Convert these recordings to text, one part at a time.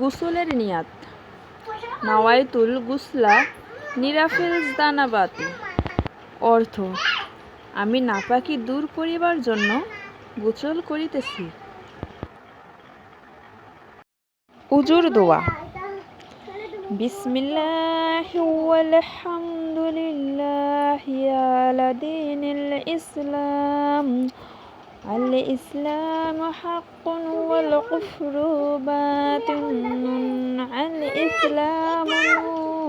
গুসলের নিয়াত। নাওয়াইতুল গুসলা, নিরাফিল জানাবাতি অর্থ, আমি নাপাকি দূর করিবার জন্য গোসল করিতেছি। উজুর দোয়া। বিসমিল্লাহ আলহামদুলিল্লাহ ইসলাম। কুফরু বাতিলুন আল ইসলাম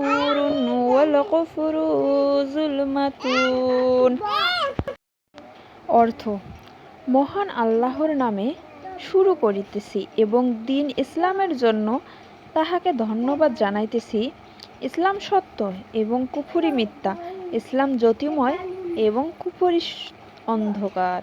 নূরুন ওয়াল কুফরু যুলমাতুন অর্থ, মহান আল্লাহর নামে শুরু করিতেছি এবং দিন ইসলামের জন্য তাহাকে ধন্যবাদ জানাইতেছি। ইসলাম সত্য এবং কুফুরি মিথ্যা। ইসলাম জ্যোতিময় এবং কুফুরি অন্ধকার।